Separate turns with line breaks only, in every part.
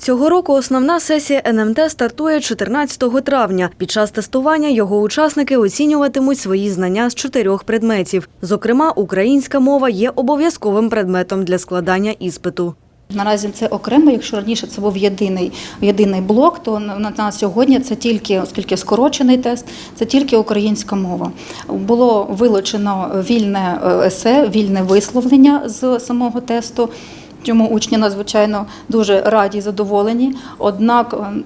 Цього року основна сесія НМТ стартує 14 травня. Під час тестування його учасники оцінюватимуть свої знання з чотирьох предметів. Зокрема, українська мова є обов'язковим предметом для складання іспиту.
Наразі це окремо. Якщо раніше це був єдиний єдиний блок, то на, на, сьогодні це тільки, оскільки скорочений тест, це тільки українська мова. Було вилучено вільне е, есе, вільне висловлення з самого тесту. Чому учні надзвичайно дуже раді і задоволені. Однак е,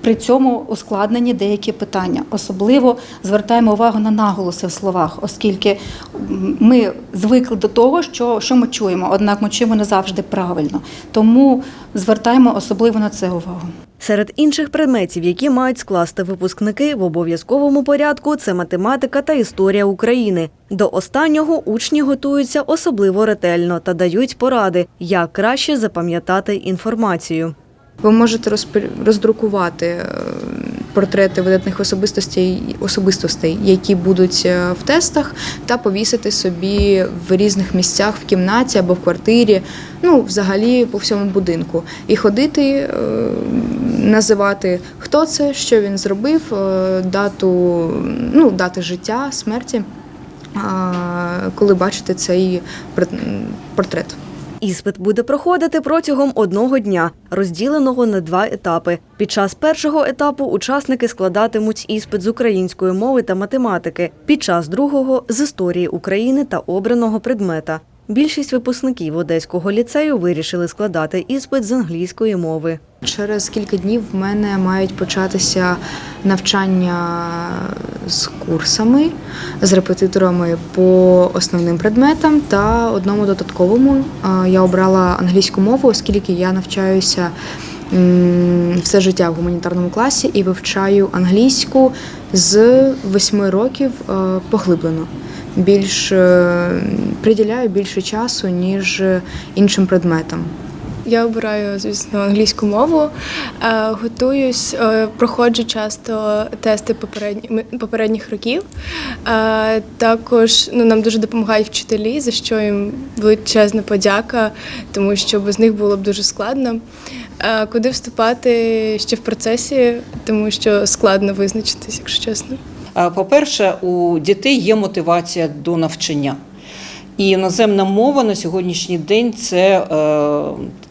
при цьому ускладнені деякі питання. Особливо звертаємо увагу на наголоси в словах, оскільки ми звикли до того, що, що ми чуємо, однак ми чуємо не завжди правильно. Тому звертаємо особливо на це увагу.
Серед інших предметів, які мають скласти випускники в обов'язковому порядку, це математика та історія України. До останнього учні готуються особливо ретельно та дають поради, як краще запам'ятати інформацію.
Ви можете роздрукувати е, портрети видатних особистостей, особистостей, які будуть е, в тестах, та повісити собі в різних місцях в кімнаті або в квартирі, ну взагалі по всьому будинку. І ходити, е, називати, хто це, що він зробив, дату, ну, дати життя, смерті, коли бачите цей портрет.
Іспит буде проходити протягом одного дня, розділеного на два етапи. Під час першого етапу учасники складатимуть іспит з української мови та математики, під час другого з історії України та обраного предмета. Більшість випускників Одеського ліцею вирішили складати іспит з англійської мови.
Через кілька днів в мене мають початися навчання з курсами, з репетиторами по основним предметам та одному додатковому. Е, Я обрала англійську мову, оскільки я навчаюся все життя в гуманітарному класі і вивчаю англійську з восьми років е, поглиблено. Більш е, приділяю більше часу, ніж іншим предметам.
Я обираю, звісно, англійську мову. Е, Готуюсь, е, проходжу часто тести попередні- попередніх років. Е, Також ну, нам дуже допомагають вчителі, за що їм величезна подяка, тому що без них було б дуже складно. Куди вступати ще в процесі, тому що складно визначитись, якщо чесно.
По-перше, у дітей є мотивація до навчання. І іноземна мова на сьогоднішній день це,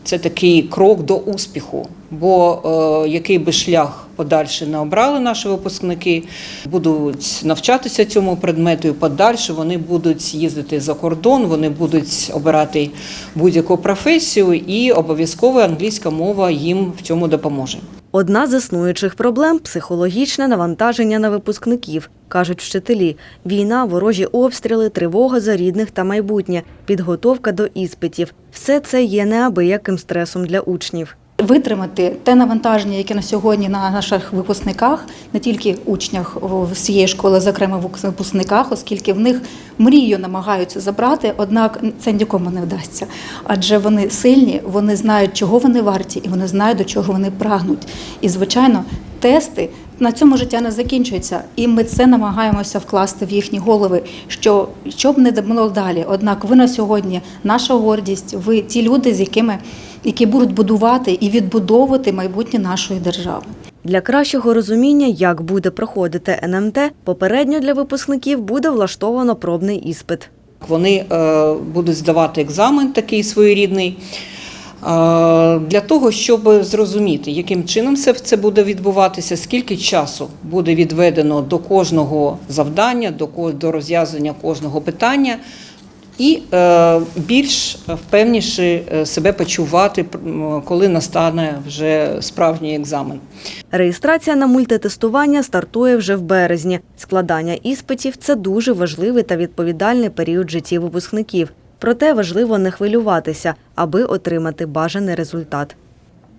це такий крок до успіху. Бо е, який би шлях подальше не обрали наші випускники, будуть навчатися цьому предмету і подальше вони будуть їздити за кордон, вони будуть обирати будь-яку професію, і обов'язково англійська мова їм в цьому допоможе.
Одна з існуючих проблем психологічне навантаження на випускників, кажуть вчителі. Війна, ворожі обстріли, тривога за рідних та майбутнє, підготовка до іспитів. Все це є неабияким стресом для учнів.
Витримати те навантаження, яке на сьогодні на наших випускниках, не тільки учнях всієї школи, зокрема в випускниках, оскільки в них мрію намагаються забрати, однак це нікому не вдасться. Адже вони сильні, вони знають, чого вони варті, і вони знають, до чого вони прагнуть. І, звичайно, тести на цьому життя не закінчується, і ми це намагаємося вкласти в їхні голови, що щоб не було далі. Однак ви на сьогодні наша гордість, ви ті люди, з якими які будуть будувати і відбудовувати майбутнє нашої держави.
Для кращого розуміння, як буде проходити НМТ, попередньо для випускників буде влаштовано пробний іспит.
Вони е, будуть здавати екзамен такий своєрідний. е, Для того, щоб зрозуміти, яким чином це, це буде відбуватися, скільки часу буде відведено до кожного завдання, до розв'язання кожного питання, і е, більш впевніше себе почувати, коли настане вже справжній екзамен.
Реєстрація на мультитестування стартує вже в березні. Складання іспитів це дуже важливий та відповідальний період життів випускників. Проте важливо не хвилюватися, аби отримати бажаний результат.